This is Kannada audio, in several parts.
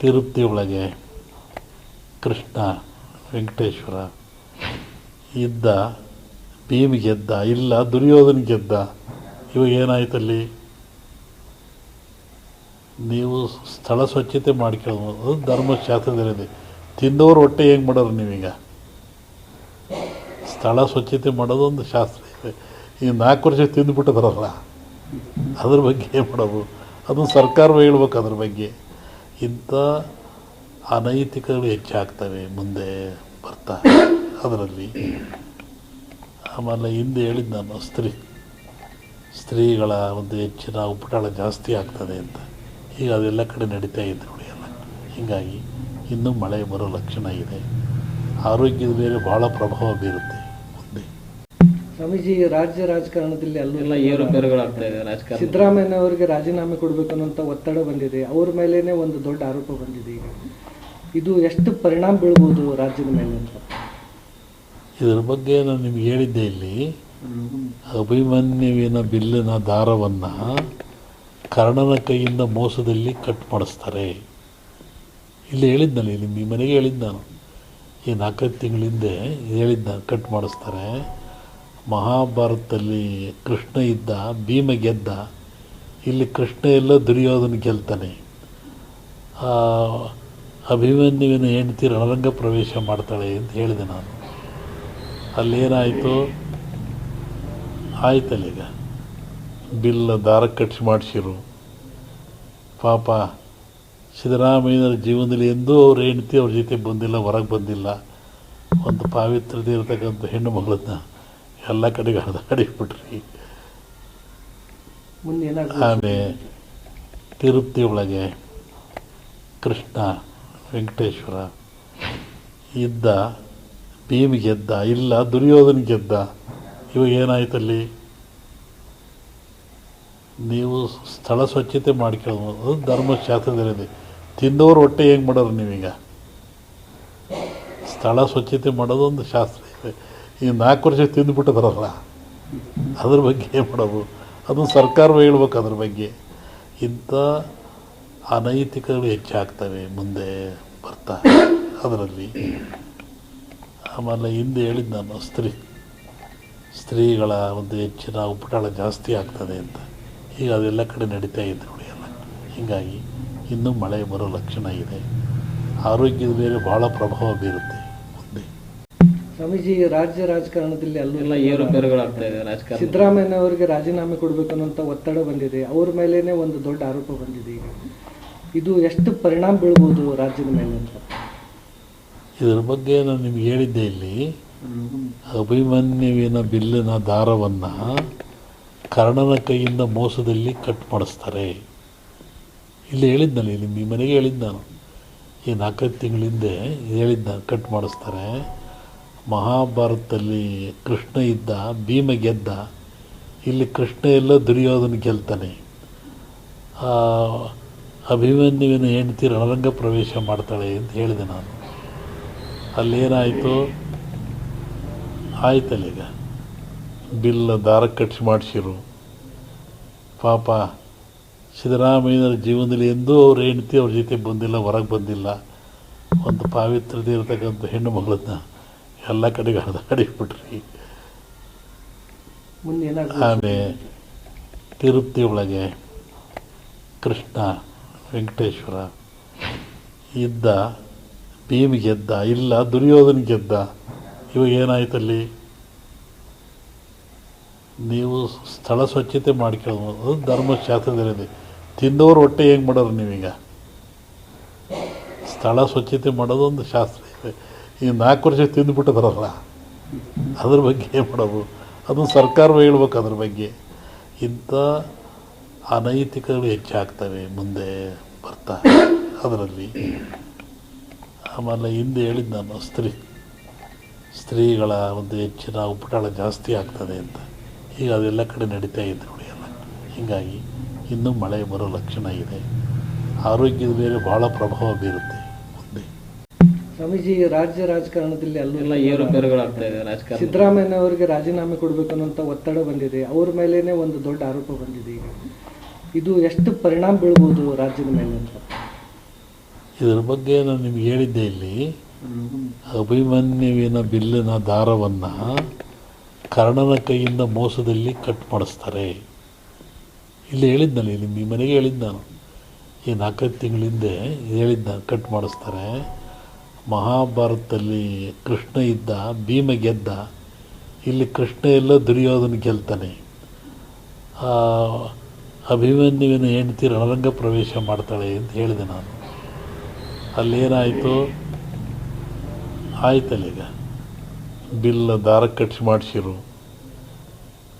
ತಿರುಪತಿ ಒಳಗೆ ಕೃಷ್ಣ ವೆಂಕಟೇಶ್ವರ ಇದ್ದ, ಭೀಮ್ ಗೆದ್ದ, ಇಲ್ಲ ದುರ್ಯೋಧನ ಗೆದ್ದ, ಇವಾಗ ಏನಾಯ್ತಲ್ಲಿ ನೀವು ಸ್ಥಳ ಸ್ವಚ್ಛತೆ ಮಾಡ್ಕೊಳ್ಳೋದು ಅದು ಧರ್ಮಶಾಸ್ತ್ರದಲ್ಲಿದೆ. ತಿಂದವರು ಹೊಟ್ಟೆ ಹೆಂಗೆ ಮಾಡೋರು ನೀವೀಗ? ಸ್ಥಳ ಸ್ವಚ್ಛತೆ ಮಾಡೋದು ಒಂದು ಶಾಸ್ತ್ರ ಇದೆ. ಈಗ ನಾಲ್ಕು ವರ್ಷ ತಿಂದುಬಿಟ್ಟಿದ್ರಲ್ಲ, ಅದ್ರ ಬಗ್ಗೆ ಏನು ಮಾಡೋದು? ಅದು ಸರ್ಕಾರ ಹೇಳ್ಬೇಕು ಅದ್ರ ಬಗ್ಗೆ. ಇಂಥ ಅನೈತಿಕಗಳು ಹೆಚ್ಚಾಗ್ತವೆ ಮುಂದೆ ಬರ್ತಾ ಅದರಲ್ಲಿ. ಆಮೇಲೆ ಹಿಂದೆ ಹೇಳಿದ್ದು ನಾನು, ಸ್ತ್ರೀ, ಸ್ತ್ರೀಗಳ ಒಂದು ಹೆಚ್ಚಿನ ಉಪಟಳ ಜಾಸ್ತಿ ಆಗ್ತದೆ ಅಂತ. ಈಗ ಅದೆಲ್ಲ ಕಡೆ ನಡೀತಾ ಇದೆ ನೋಡಿ ಎಲ್ಲ. ಹೀಗಾಗಿ ಇನ್ನೂ ಮಳೆ ಬರೋ ಲಕ್ಷಣ ಇದೆ. ಆರೋಗ್ಯದ ಮೇಲೆ ಭಾಳ ಪ್ರಭಾವ ಬೀರುತ್ತೆ. ಸ್ವಾಮೀಜಿ ರಾಜ್ಯ ರಾಜಕಾರಣದಲ್ಲಿ ಎಲ್ಲ ಅಲ್ಲೂ ಏರುಪೇರುಗಳಾಗ್ತಾ ಇದೆ ರಾಜಕಾರಣ ಸಿದ್ದರಾಮಯ್ಯ ಅವರಿಗೆ ರಾಜೀನಾಮೆ ಕೊಡಬೇಕು ಅನ್ನೋಂಥ ಒತ್ತಡ ಬಂದಿದೆ. ಅವ್ರ ಮೇಲೇನೆ ಒಂದು ದೊಡ್ಡ ಆರೋಪ ಬಂದಿದೆ ಈಗ. ಇದು ಎಷ್ಟು ಪರಿಣಾಮ ಬೀಳ್ಬೋದು ರಾಜ್ಯದ ಮೇಲೆ ಅಂತ? ಇದರ ಬಗ್ಗೆ ನಾನು ನಿಮ್ಗೆ ಹೇಳಿದ್ದೆ ಇಲ್ಲಿ. ಅಭಿಮನ್ಯುವಿನ ಬಿಲ್ಲಿನ ದಾರವನ್ನು ಕರ್ಣನ ಕೈಯಿಂದ ಮೋಸದಲ್ಲಿ ಕಟ್ ಮಾಡಿಸ್ತಾರೆ. ಇಲ್ಲಿ ಹೇಳಿದ್ನಲ್ಲ ಇಲ್ಲಿ ನಿಮ್ಮ ಮನೆಗೆ ಹೇಳಿದ್ದು ನಾನು. ಈ ನಾಲ್ಕೈದು ತಿಂಗಳ ಹಿಂದೆ ಹೇಳಿದ್ದ ನಾನು ಕಟ್ ಮಾಡಿಸ್ತಾರೆ. ಮಹಾಭಾರತದಲ್ಲಿ ಕೃಷ್ಣ ಇದ್ದ, ಭೀಮ ಗೆದ್ದ, ಇಲ್ಲಿ ಕೃಷ್ಣ ಎಲ್ಲ ದುರ್ಯೋಧನ ಗೆಲ್ತಾನೆ. ಅಭಿಮನ್ಯುವಿನ ಹೆಂಡತಿ ರಣರಂಗ ಪ್ರವೇಶ ಮಾಡ್ತಾಳೆ ಅಂತ ಹೇಳಿದೆ ನಾನು. ಅಲ್ಲೇನಾಯಿತು? ಆಯ್ತಲ್ಲ ಈಗ. ಬಿಲ್ ದಾರ ಕಟ್ಸಿ ಮಾಡಿಸಿರು. ಪಾಪ ಸಿದ್ದರಾಮಯ್ಯನ ಜೀವನದಲ್ಲಿ ಎಂದೂ ಅವ್ರ ಹೆಂಡತಿ ಅವ್ರ ಜೊತೆ ಬಂದಿಲ್ಲ, ಹೊರಗೆ ಬಂದಿಲ್ಲ. ಒಂದು ಪಾವಿತ್ರತೆ ಇರತಕ್ಕಂಥ ಹೆಣ್ಣು ಮಗಳನ್ನ ಎಲ್ಲ ಕಡೆಗೆ ಹರಿದಾಡಿಬಿಟ್ರಿ ಆಮೇಲೆ ತಿರುಪತಿ ಒಳಗೆ ಕೃಷ್ಣ ವೆಂಕಟೇಶ್ವರ ಇದ್ದ ಭೀಮ್ ಗೆದ್ದ ಇಲ್ಲ ದುರ್ಯೋಧನ ಗೆದ್ದ ಇವಾಗ ಏನಾಯ್ತಲ್ಲಿ ನೀವು ಸ್ಥಳ ಸ್ವಚ್ಛತೆ ಮಾಡ್ಕೊಳ್ಬೋದು ಅದು ಧರ್ಮಶಾಸ್ತ್ರದಲ್ಲಿದೆ. ತಿಂದವರು ಹೊಟ್ಟೆ ಹೆಂಗೆ ಮಾಡೋರು ನೀವೀಗ? ಸ್ಥಳ ಸ್ವಚ್ಛತೆ ಮಾಡೋದು ಒಂದು ಶಾಸ್ತ್ರ ಇದೆ. ಈಗ ನಾಲ್ಕು ವರ್ಷ ತಿಂದುಬಿಟ್ಟಿದ್ರಲ್ಲ ಅದ್ರ ಬಗ್ಗೆ ಏನು ಮಾಡೋದು? ಅದು ಸರ್ಕಾರವೇ ಹೇಳ್ಬೇಕು ಅದ್ರ ಬಗ್ಗೆ. ಇಂಥ ಅನೈತಿಕಗಳು ಹೆಚ್ಚಾಗ್ತವೆ ಮುಂದೆ ಬರ್ತಾ ಅದರಲ್ಲಿ. ಆಮೇಲೆ ಹಿಂದೆ ಹೇಳಿದ್ದು ನಾನು, ಸ್ತ್ರೀ, ಸ್ತ್ರೀಗಳ ಒಂದು ಹೆಚ್ಚಿನ ಉಪಟಳ ಜಾಸ್ತಿ ಆಗ್ತದೆ ಅಂತ. ಈಗ ಅದೆಲ್ಲ ಕಡೆ ನಡೀತಾ ಇದೆ ನೋಡಿ ಎಲ್ಲ. ಹೀಗಾಗಿ ಇನ್ನೂ ಮಳೆ ಬರೋ ಲಕ್ಷಣ ಇದೆ. ಆರೋಗ್ಯದ ಮೇಲೆ ಭಾಳ ಪ್ರಭಾವ ಬೀರುತ್ತೆ. ಸ್ವಾಮೀಜಿ ರಾಜ್ಯ ರಾಜಕಾರಣದಲ್ಲಿ ಎಲ್ಲ ಅಲ್ಲೂ ಏರುಪೇರುಗಳಾಗ್ತಾ ಇದೆ ರಾಜಕಾರಣ ಸಿದ್ದರಾಮಯ್ಯ ಅವರಿಗೆ ರಾಜೀನಾಮೆ ಕೊಡಬೇಕು ಅನ್ನೋಂಥ ಒತ್ತಡ ಬಂದಿದೆ. ಅವ್ರ ಮೇಲೇನೆ ಒಂದು ದೊಡ್ಡ ಆರೋಪ ಬಂದಿದೆ ಈಗ. ಇದು ಎಷ್ಟು ಪರಿಣಾಮ ಬೀಳ್ಬೋದು ರಾಜ್ಯದ ಮೇಲೆ ಅಂತ? ಇದರ ಬಗ್ಗೆ ನಾನು ನಿಮ್ಗೆ ಹೇಳಿದ್ದೆ ಇಲ್ಲಿ. ಅಭಿಮನ್ಯುವಿನ ಬಿಲ್ಲಿನ ದಾರವನ್ನು ಕರ್ಣನ ಕೈಯಿಂದ ಮೋಸದಲ್ಲಿ ಕಟ್ ಮಾಡಿಸ್ತಾರೆ. ಇಲ್ಲಿ ಹೇಳಿದ್ನಲ್ಲ ಇಲ್ಲಿ ನಿಮ್ಮ ಮನೆಗೆ ಹೇಳಿದ್ದು ನಾನು. ಈ ನಾಲ್ಕೈದು ತಿಂಗಳ ಹಿಂದೆ ಹೇಳಿದ್ದು ನಾನು ಕಟ್ ಮಾಡಿಸ್ತಾರೆ. ಮಹಾಭಾರತದಲ್ಲಿ ಕೃಷ್ಣ ಇದ್ದ, ಭೀಮ ಗೆದ್ದ, ಇಲ್ಲಿ ಕೃಷ್ಣ ಎಲ್ಲ ದುರ್ಯೋಧನ ಗೆಲ್ತಾನೆ. ಅಭಿಮನ್ಯುವಿನ ಹೆಂಡತಿ ರಣರಂಗ ಪ್ರವೇಶ ಮಾಡ್ತಾಳೆ ಅಂತ ಹೇಳಿದೆ ನಾನು. ಅಲ್ಲೇನಾಯಿತು? ಆಯ್ತಲ್ಲ ಈಗ. ಬಿಲ್ ದಾರ ಕಟ್ಸಿ ಮಾಡಿಸಿರು. ಪಾಪ ಸಿದ್ದರಾಮಯ್ಯನ ಜೀವನದಲ್ಲಿ ಎಂದೂ ಅವ್ರ ಹೆಂಡತಿ ಅವ್ರ ಜೊತೆ ಬಂದಿಲ್ಲ, ಹೊರಗೆ ಬಂದಿಲ್ಲ. ಒಂದು ಪಾವಿತ್ರತೆ ಇರತಕ್ಕಂಥ ಹೆಣ್ಣು ಮಗಳನ್ನ ಎಲ್ಲ ಕಡೆಗೆ ಹರಿದಾಡಿಬಿಟ್ರಿ ಆಮೇಲೆ ತಿರುಪತಿ ಒಳಗೆ ಕೃಷ್ಣ ವೆಂಕಟೇಶ್ವರ ಇದ್ದ ಭೀಮ್ ಗೆದ್ದ ಇಲ್ಲ ದುರ್ಯೋಧನ ಗೆದ್ದ ಇವಾಗ ಏನಾಯ್ತಲ್ಲಿ ನೀವು ಸ್ಥಳ ಸ್ವಚ್ಛತೆ ಮಾಡ್ಕೊಳ್ಳೋದು ಅದು ಧರ್ಮಶಾಸ್ತ್ರದಲ್ಲಿ ತಿಂದವ್ರು ಹೊಟ್ಟೆ ಹೆಂಗೆ ಮಾಡೋರು ನೀವೀಗ? ಸ್ಥಳ ಸ್ವಚ್ಛತೆ ಮಾಡೋದು ಒಂದು ಶಾಸ್ತ್ರ ಇದೆ. ಈಗ ನಾಲ್ಕು ವರ್ಷ ತಿಂದುಬಿಟ್ಟಿದ್ರಲ್ಲ ಅದ್ರ ಬಗ್ಗೆ ಏನು ಮಾಡೋದು? ಅದು ಸರ್ಕಾರ ಹೇಳ್ಬೇಕು ಅದ್ರ ಬಗ್ಗೆ. ಇಂಥ ಅನೈತಿಕಗಳು ಹೆಚ್ಚಾಗ್ತವೆ ಮುಂದೆ ಬರ್ತಾ ಅದರಲ್ಲಿ. ಆಮೇಲೆ ಹಿಂದೆ ಹೇಳಿದ್ದು ನಾನು, ಸ್ತ್ರೀ, ಸ್ತ್ರೀಗಳ ಒಂದು ಹೆಚ್ಚಿನ ಉಪಟಳ ಜಾಸ್ತಿ ಆಗ್ತದೆ ಅಂತ. ಈಗ ಅದೆಲ್ಲ ಕಡೆ ನಡೀತಾ ಇದೆ ನೋಡಿ ಎಲ್ಲ. ಹೀಗಾಗಿ ಇನ್ನೂ ಮಳೆ ಬರೋ ಲಕ್ಷಣ ಇದೆ. ಆರೋಗ್ಯದ ಮೇಲೆ ಭಾಳ ಪ್ರಭಾವ ಬೀರುತ್ತೆ. ಸ್ವಾಮೀಜಿ ರಾಜ್ಯ ರಾಜಕಾರಣದಲ್ಲಿ ಎಲ್ಲ ಅಲ್ಲೂ ಏರುಪೇರುಗಳಾಗ್ತಾ ಇದೆ ರಾಜಕಾರಣ ಸಿದ್ದರಾಮಯ್ಯ ಅವರಿಗೆ ರಾಜೀನಾಮೆ ಕೊಡಬೇಕು ಅನ್ನೋಂಥ ಒತ್ತಡ ಬಂದಿದೆ. ಅವ್ರ ಮೇಲೇನೆ ಒಂದು ದೊಡ್ಡ ಆರೋಪ ಬಂದಿದೆ ಈಗ. ಇದು ಎಷ್ಟು ಪರಿಣಾಮ ಬೀಳ್ಬೋದು ರಾಜ್ಯದ ಮೇಲೆ ಅಂತ? ಇದರ ಬಗ್ಗೆ ನಾನು ನಿಮ್ಗೆ ಹೇಳಿದ್ದೆ ಇಲ್ಲಿ. ಅಭಿಮನ್ಯುವಿನ ಬಿಲ್ಲಿನ ದಾರವನ್ನು ಕರ್ಣನ ಕೈಯಿಂದ ಮೋಸದಲ್ಲಿ ಕಟ್ ಮಾಡಿಸ್ತಾರೆ. ಇಲ್ಲಿ ಹೇಳಿದ್ನಲ್ಲ ಇಲ್ಲಿ ನಿಮ್ಮ ಮನೆಗೆ ಹೇಳಿದ್ದು ನಾನು. ಈ ನಾಲ್ಕೈದು ತಿಂಗಳಿಂದೆ ಹೇಳಿದ್ದು ನಾನು ಕಟ್ ಮಾಡಿಸ್ತಾರೆ. ಮಹಾಭಾರತದಲ್ಲಿ ಕೃಷ್ಣ ಇದ್ದ, ಭೀಮ ಗೆದ್ದ, ಇಲ್ಲಿ ಕೃಷ್ಣ ಎಲ್ಲ ದುರ್ಯೋಧನ ಗೆಲ್ತಾನೆ. ಅಭಿಮನ್ಯುವಿನ ಹೆಂಡತಿ ರಣರಂಗ ಪ್ರವೇಶ ಮಾಡ್ತಾಳೆ ಅಂತ ಹೇಳಿದೆ ನಾನು. ಅಲ್ಲೇನಾಯಿತು? ಆಯ್ತಲ್ಲ ಈಗ. ಬಿಲ್ ದಾರ ಕಟ್ಸಿ ಮಾಡಿಸಿರು.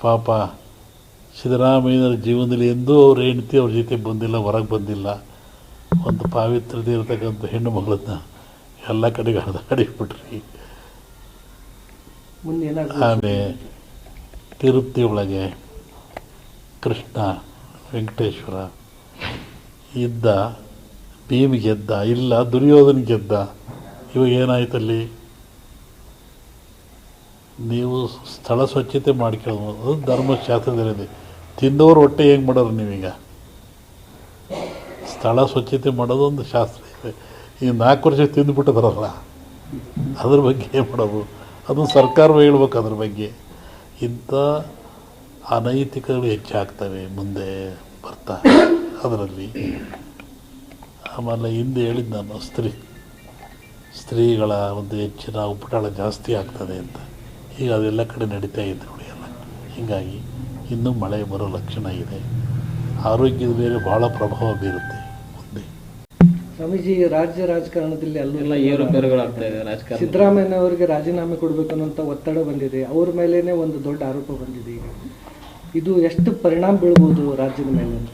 ಪಾಪ ಸಿದ್ದರಾಮಯ್ಯನ ಜೀವನದಲ್ಲಿ ಎಂದೂ ಅವ್ರ ಹೆಂಡತಿ ಅವ್ರ ಜೊತೆ ಬಂದಿಲ್ಲ, ಹೊರಗೆ ಬಂದಿಲ್ಲ. ಒಂದು ಪಾವಿತ್ರತೆ ಇರತಕ್ಕಂಥ ಹೆಣ್ಣು ಮಗಳನ್ನ ಎಲ್ಲ ಕಡೆಗೆ ಹರಿದಾಡಿಬಿಟ್ರಿ ಆಮೇಲೆ ತಿರುಪತಿ ಒಳಗೆ ಕೃಷ್ಣ ವೆಂಕಟೇಶ್ವರ ಇದ್ದ ಭೀಮ್ ಗೆದ್ದ ಇಲ್ಲ ದುರ್ಯೋಧನ ಗೆದ್ದ ಇವಾಗ ಏನಾಯ್ತಲ್ಲಿ ನೀವು ಸ್ಥಳ ಸ್ವಚ್ಛತೆ ಮಾಡ್ಕೊಳ್ಳೋದು ಅದು ಧರ್ಮಶಾಸ್ತ್ರದಲ್ಲಿದೆ. ತಿಂದವ್ರು ಹೊಟ್ಟೆ ಹೆಂಗೆ ಮಾಡೋರು ನೀವೀಗ? ಸ್ಥಳ ಸ್ವಚ್ಛತೆ ಮಾಡೋದು ಒಂದು ಶಾಸ್ತ್ರ ಇದೆ. ಈಗ ನಾಲ್ಕು ವರ್ಷ ತಿಂದುಬಿಟ್ಟಿದಾರಲ್ಲ ಅದ್ರ ಬಗ್ಗೆ ಏನು ಮಾಡೋದು? ಅದು ಸರ್ಕಾರವೇ ಹೇಳ್ಬೇಕು ಅದ್ರ ಬಗ್ಗೆ. ಇಂಥ ಅನೈತಿಕಗಳು ಹೆಚ್ಚಾಗ್ತವೆ ಮುಂದೆ ಬರ್ತಾ ಅದರಲ್ಲಿ. ಆಮೇಲೆ ಹಿಂದೆ ಹೇಳಿದ್ದು ನಾನು, ಸ್ತ್ರೀ, ಸ್ತ್ರೀಗಳ ಒಂದು ಹೆಚ್ಚಿನ ಉಪಟಳ ಜಾಸ್ತಿ ಆಗ್ತದೆ ಅಂತ. ಈಗ ಅದೆಲ್ಲ ಕಡೆ ನಡೀತಾ ಇದೆ ನೋಡಿ ಎಲ್ಲ. ಹೀಗಾಗಿ ಇನ್ನೂ ಮಳೆ ಬರೋ ಲಕ್ಷಣ ಇದೆ. ಆರೋಗ್ಯದ ಮೇಲೆ ಭಾಳ ಪ್ರಭಾವ ಬೀರುತ್ತೆ. ಸ್ವಾಮೀಜಿ ರಾಜ್ಯ ರಾಜಕಾರಣದಲ್ಲಿ ಎಲ್ಲ ಅಲ್ಲೂ ಏರುಪೇರುಗಳಾಗ್ತಾ ಇದೆ ರಾಜಕಾರಣ ಸಿದ್ದರಾಮಯ್ಯ ಅವರಿಗೆ ರಾಜೀನಾಮೆ ಕೊಡಬೇಕು ಅನ್ನೋಂಥ ಒತ್ತಡ ಬಂದಿದೆ. ಅವ್ರ ಮೇಲೇನೆ ಒಂದು ದೊಡ್ಡ ಆರೋಪ ಬಂದಿದೆ ಈಗ. ಇದು ಎಷ್ಟು ಪರಿಣಾಮ ಬೀಳ್ಬೋದು ರಾಜ್ಯದ ಮೇಲೆ ಅಂತ?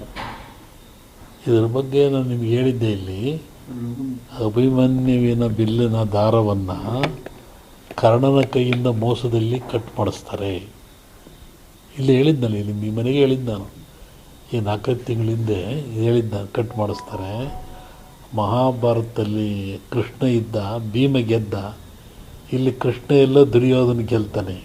ಇದರ ಬಗ್ಗೆ ನಾನು ನಿಮ್ಗೆ ಹೇಳಿದ್ದೆ ಇಲ್ಲಿ. ಅಭಿಮನ್ಯುವಿನ ಬಿಲ್ಲಿನ ದಾರವನ್ನು ಕರ್ಣನ ಕೈಯಿಂದ ಮೋಸದಲ್ಲಿ ಕಟ್ ಮಾಡಿಸ್ತಾರೆ. ಇಲ್ಲಿ ಹೇಳಿದ್ನಲ್ಲ ಇಲ್ಲಿ ನಿಮ್ಮ ಮನೆಗೆ ಹೇಳಿದ್ದು ನಾನು. ಈ ನಾಲ್ಕೈದು ತಿಂಗಳಿಂದೆ ಹೇಳಿದ್ದು ನಾನು ಕಟ್ ಮಾಡಿಸ್ತಾರೆ. ಮಹಾಭಾರತದಲ್ಲಿ ಕೃಷ್ಣ ಇದ್ದ, ಭೀಮ ಗೆದ್ದ, ಇಲ್ಲಿ ಕೃಷ್ಣ ಎಲ್ಲ ದುರ್ಯೋಧನ ಗೆಲ್ತಾನೆ.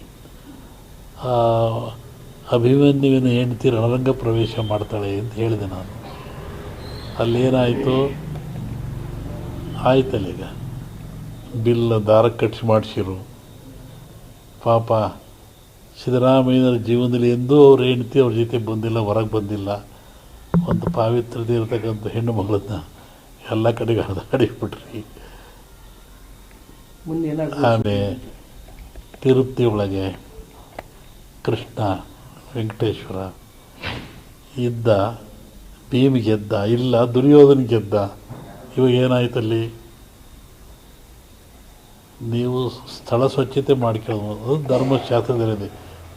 ಅಭಿಮನ್ಯುವಿನ ಹೆಂಡತಿ ರಣರಂಗ ಪ್ರವೇಶ ಮಾಡ್ತಾಳೆ ಅಂತ ಹೇಳಿದೆ ನಾನು. ಅಲ್ಲೇನಾಯಿತು? ಆಯ್ತಲ್ಲ ಈಗ. ಬಿಲ್ ದಾರ ಕಟ್ಸಿ ಮಾಡಿಸಿರು. ಪಾಪ ಸಿದ್ದರಾಮಯ್ಯನ ಜೀವನದಲ್ಲಿ ಎಂದೂ ಅವ್ರ ಹೆಂಡತಿ ಅವ್ರ ಜೊತೆ ಬಂದಿಲ್ಲ, ಹೊರಗೆ ಬಂದಿಲ್ಲ. ಒಂದು ಪಾವಿತ್ರ್ಯದೇ ಇರತಕ್ಕಂಥ ಹೆಣ್ಣು ಮಗಳನ್ನ ಎಲ್ಲ ಕಡೆಗೆ ಹರಿದಾಡಿಬಿಟ್ರಿ ಆಮೇಲೆ ತಿರುಪತಿ ಒಳಗೆ ಕೃಷ್ಣ ವೆಂಕಟೇಶ್ವರ ಇದ್ದ ಭೀಮ್ ಗೆದ್ದ ಇಲ್ಲ ದುರ್ಯೋಧನ ಗೆದ್ದ ಇವಾಗ ಏನಾಯ್ತಲ್ಲಿ ನೀವು ಸ್ಥಳ ಸ್ವಚ್ಛತೆ ಮಾಡ್ಕೊಳ್ಳೋದು ಅದು ಧರ್ಮಶಾಸ್ತ್ರದಲ್ಲಿದೆ.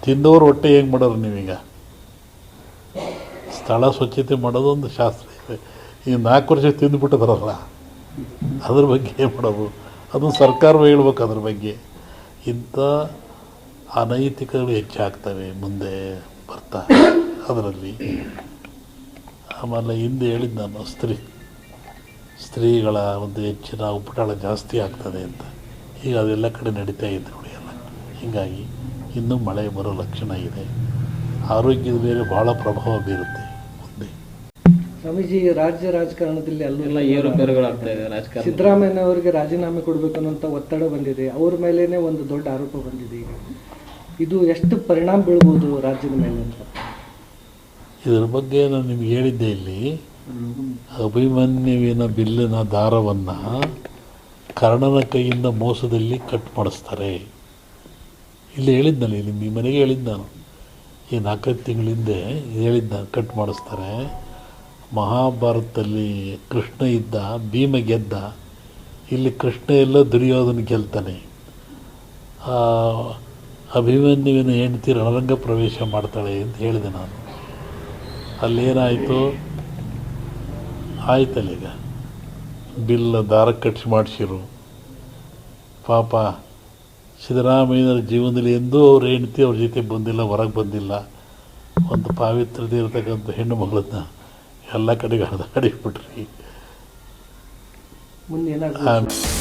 ತಿಂದವ್ರ ಹೊಟ್ಟೆ ಹೆಂಗೆ ಮಾಡೋರು ನೀವೀಗ? ಸ್ಥಳ ಸ್ವಚ್ಛತೆ ಮಾಡೋದು ಒಂದು ಶಾಸ್ತ್ರ ಇದೆ. ಈಗ ನಾಲ್ಕು ವರ್ಷ ತಿಂದುಬಿಟ್ಟಿದಾರಲ್ಲ ಅದ್ರ ಬಗ್ಗೆ ಏನು ಮಾಡೋದು? ಅದು ಸರ್ಕಾರವೇ ಹೇಳ್ಬೇಕು ಅದ್ರ ಬಗ್ಗೆ. ಇಂಥ ಅನೈತಿಕಗಳು ಹೆಚ್ಚಾಗ್ತವೆ ಮುಂದೆ ಬರ್ತಾ ಅದರಲ್ಲಿ. ಆಮೇಲೆ ಹಿಂದೆ ಹೇಳಿದ್ದು ನಾನು, ಸ್ತ್ರೀ, ಸ್ತ್ರೀಗಳ ಒಂದು ಹೆಚ್ಚಿನ ಉಪಟಳ ಜಾಸ್ತಿ ಆಗ್ತದೆ ಅಂತ. ಈಗ ಅದೆಲ್ಲ ಕಡೆ ನಡೀತಾ ಇದೆ ನೋಡಿ ಎಲ್ಲ. ಹೀಗಾಗಿ ಇನ್ನೂ ಮಳೆ ಬರೋ ಲಕ್ಷಣ ಇದೆ. ಆರೋಗ್ಯದ ಮೇಲೆ ಭಾಳ ಪ್ರಭಾವ ಬೀರುತ್ತೆ. ಸ್ವಾಮೀಜಿ ರಾಜ್ಯ ರಾಜಕಾರಣದಲ್ಲಿ ಎಲ್ಲ ಅಲ್ಲೂ ಏರುಪೇರುಗಳಾಗ್ತಾ ಇದೆ ರಾಜಕಾರಣ ಸಿದ್ದರಾಮಯ್ಯ ಅವರಿಗೆ ರಾಜೀನಾಮೆ ಕೊಡಬೇಕು ಅನ್ನೋಂಥ ಒತ್ತಡ ಬಂದಿದೆ. ಅವ್ರ ಮೇಲೇನೆ ಒಂದು ದೊಡ್ಡ ಆರೋಪ ಬಂದಿದೆ ಈಗ. ಇದು ಎಷ್ಟು ಪರಿಣಾಮ ಬೀಳ್ಬೋದು ರಾಜ್ಯದ ಮೇಲೆ ಅಂತ? ಇದರ ಬಗ್ಗೆ ನಾನು ನಿಮ್ಗೆ ಹೇಳಿದ್ದೆ ಇಲ್ಲಿ. ಅಭಿಮನ್ಯುವಿನ ಬಿಲ್ಲಿನ ದಾರವನ್ನು ಕರ್ಣನ ಕೈಯಿಂದ ಮೋಸದಲ್ಲಿ ಕಟ್ ಮಾಡಿಸ್ತಾರೆ. ಇಲ್ಲಿ ಹೇಳಿದ್ನಲ್ಲ ಇಲ್ಲಿ ನಿಮ್ಮ ಮನೆಗೆ ಹೇಳಿದ್ದು ನಾನು. ಈ ನಾಲ್ಕೈದು ತಿಂಗಳ ಹಿಂದೆ ಹೇಳಿದ್ದು ನಾನು ಕಟ್ ಮಾಡಿಸ್ತಾರೆ. ಮಹಾಭಾರತದಲ್ಲಿ ಕೃಷ್ಣ ಇದ್ದ, ಭೀಮ ಗೆದ್ದ, ಇಲ್ಲಿ ಕೃಷ್ಣ ಎಲ್ಲ ದುರ್ಯೋಧನ ಗೆಲ್ತಾನೆ. ಅಭಿಮನ್ಯುವಿನ ಹೆಂಡತಿ ರಣರಂಗ ಪ್ರವೇಶ ಮಾಡ್ತಾಳೆ ಅಂತ ಹೇಳಿದೆ ನಾನು. ಅಲ್ಲೇನಾಯಿತು? ಆಯ್ತಲ್ಲ ಈಗ. ಬಿಲ್ ದಾರ ಕಟ್ಸಿ ಮಾಡಿಸಿರು. ಪಾಪ ಸಿದ್ದರಾಮಯ್ಯನ ಜೀವನದಲ್ಲಿ ಎಂದೂ ಅವ್ರ ಹೆಂಡತಿ ಅವ್ರ ಜೊತೆ ಬಂದಿಲ್ಲ, ಹೊರಗೆ ಬಂದಿಲ್ಲ. ಒಂದು ಪಾವಿತ್ರತೆ ಇರತಕ್ಕಂಥ ಹೆಣ್ಣು ಮಗಳನ್ನ ಎಲ್ಲ ಕಡೆಗೆ ಹರಿದಾಡಿಬಿಟ್ರಿ ಮುಂದೆ